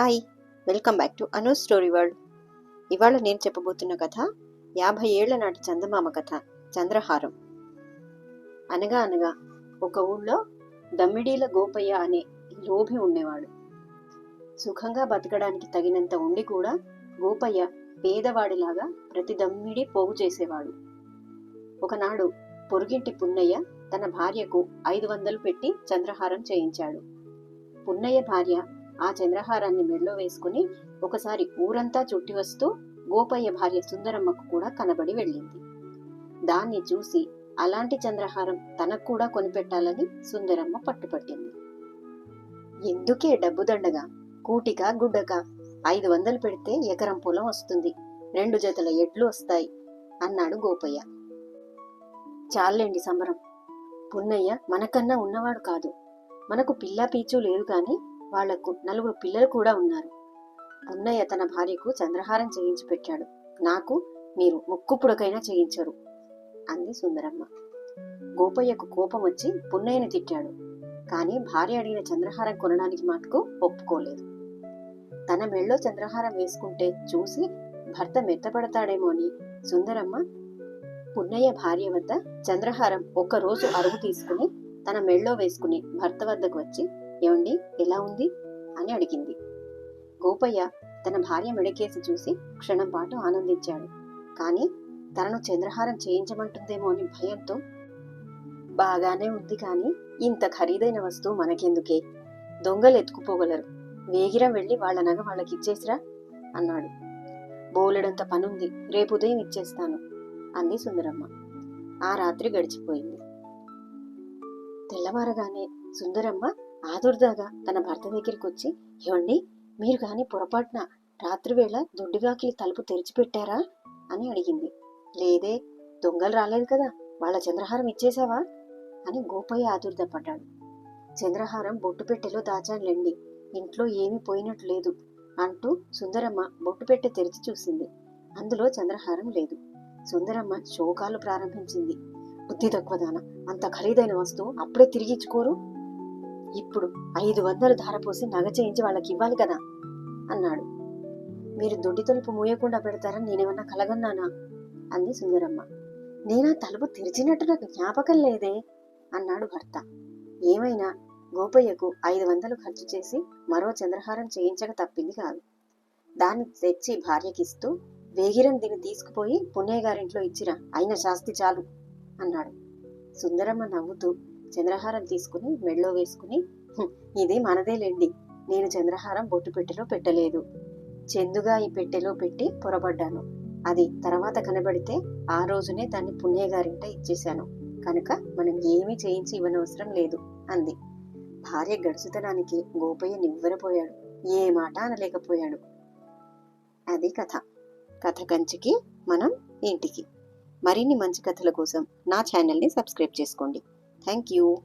Hi welcome back to Anu story world. ఇవాళ నేను చెప్పబోతున్న కథ యాభై ఏళ్ళ నాటి చందమామ కథ చంద్రహారం. అనగా అనగా ఒక ఊళ్ళో దమ్మిడీల గోపయ్య అనే లోభి ఉండేవాడు. సుఖంగా బతకడానికి తగినంత ఉండి కూడా గోపయ్య పేదవాడిలాగా ప్రతి దమ్మిడి పోగు చేసేవాడు. ఒకనాడు పొరుగింటి పున్నయ్య తన భార్యకు ఐదు వందలు పెట్టి చంద్రహారం చేయించాడు. పున్నయ్య భార్య ఆ చంద్రహారాన్ని మెడలో వేసుకుని ఒకసారి ఊరంతా చుట్టి వస్తూ గోపయ్య భార్య సుందరమ్మకు కూడా కనబడి వెళ్ళింది. దాన్ని చూసి అలాంటి చంద్రహారం తనకు కూడా కొనిపెట్టాలని సుందరమ్మ పట్టుపట్టింది. ఎందుకే డబ్బు దండగా? కూటిక గుడ్డక? ఐదు వందలు పెడితే ఎకరం పొలం వస్తుంది. రెండు జతల ఎడ్లు వస్తాయి అన్నాడు గోపయ్య. చాలండి సంబరం పున్నయ్య మనకన్నా ఉన్నవాడు కాదు. మనకు పిల్ల పీచు లేదు కానీ వాళ్ళకు నలుగురు పిల్లలు కూడా ఉన్నారు. పున్నయ్య తన భార్యకు చంద్రహారం చేయించి పెట్టాడు. నాకు మీరు ముక్కుపుడకైనా చేయించరు అంది సుందరమ్మ. గోపయ్యకు కోపం వచ్చి పున్నయ్యని తిట్టాడు. కానీ భార్య అడిగిన చంద్రహారం కొనడానికి మాటకు ఒప్పుకోలేదు. తన మెళ్ళో చంద్రహారం వేసుకుంటే చూసి భర్త మెత్తపడతాడేమో అని సుందరమ్మ పున్నయ్య భార్య వద్ద చంద్రహారం ఒక్క రోజు అరుగు తీసుకుని తన మెళ్ళో వేసుకుని భర్త వద్దకు వచ్చి ఏమండి? ఎలా ఉంది? అని అడిగింది. గోపయ్య తన భార్య మెడకేసి చూసి క్షణం పాటు ఆనందించాడు. కానీ తనను చంద్రహారం చేయించమంటుందేమో అని భయంతో బాగానే ఉంది కానీ ఇంత ఖరీదైన వస్తువు మనకెందుకే? దొంగలు ఎత్తుకుపోగలరు వేగిరం వెళ్ళి వాళ్ళ నగ వాళ్ళకి ఇచ్చేసిరా అన్నాడు. బోలెడంత పనుంది రేపు ఉదయం ఇచ్చేస్తాను అంది సుందరమ్మ. ఆ రాత్రి గడిచిపోయింది. తెల్లవారగానే సుందరమ్మ ఆదుర్దాగా తన భర్త దగ్గరికి వచ్చి ఏమండి మీరు కానీ పొరపాటున రాత్రివేళ దొడ్డిగాకిలి తలుపు తెరిచిపెట్టారా? అని అడిగింది. లేదే దొంగలు రాలేదు కదా వాళ్ళ చంద్రహారం ఇచ్చేశావా? అని గోపయ్య ఆదుర్దపడ్డాడు. చంద్రహారం బొట్టు పెట్టెలో దాచానులేండి ఇంట్లో ఏమీ పోయినట్టు లేదు అంటూ సుందరమ్మ బొట్టు పెట్టె తెరిచి చూసింది. అందులో చంద్రహారం లేదు. సుందరమ్మ శోకాలు ప్రారంభించింది. బుద్ధి తక్కువదాన అంత ఖరీదైన వస్తువు అప్పుడే తిరిగిచ్చుకోరు ఇప్పుడు ఐదు వందలు ధారపోసి నగ చేయించి వాళ్ళకి ఇవ్వాలి కదా అన్నాడు. మీరు దొడ్డి తలుపు మూయకుండా పెడతారని నేనేమన్నా కలగన్నానా? అంది సుందరమ్మ. నేనా తలుపు తెరిచినట్టు నాకు జ్ఞాపకం లేదే అన్నాడు భర్త. ఏమైనా? గోపయ్యకు ఐదు వందలు ఖర్చు చేసి మరో చంద్రహారం చేయించక తప్పింది కాదు. దాన్ని తెచ్చి భార్యకిస్తూ వేగిరం దీన్ని తీసుకుపోయి పుణ్య గారింట్లో ఇచ్చిరా అయిన శాస్తి చాలు అన్నాడు. సుందరమ్మ నవ్వుతూ చంద్రహారం తీసుకుని మెడలో వేసుకుని ఇది మనదేలేండి. నేను చంద్రహారం బొట్టు పెట్టెలో పెట్టలేదు. చెందుగా ఈ పెట్టెలో పెట్టి పొరబడ్డాను. అది తర్వాత కనబడితే ఆ రోజునే దాన్ని పుణ్య గారింట ఇచ్చేశాను. కనుక మనం ఏమీ చేయించి ఇవ్వనవసరం లేదు అంది. భార్య గడుచుతనానికి గోపయ్య నివ్వెరపోయాడు. ఏ మాట అనలేకపోయాడు. అది కథ. కథ కంచికి మనం ఇంటికి. మరిన్ని మంచి కథల కోసం నా ఛానల్ని సబ్స్క్రైబ్ చేసుకోండి. Thank you.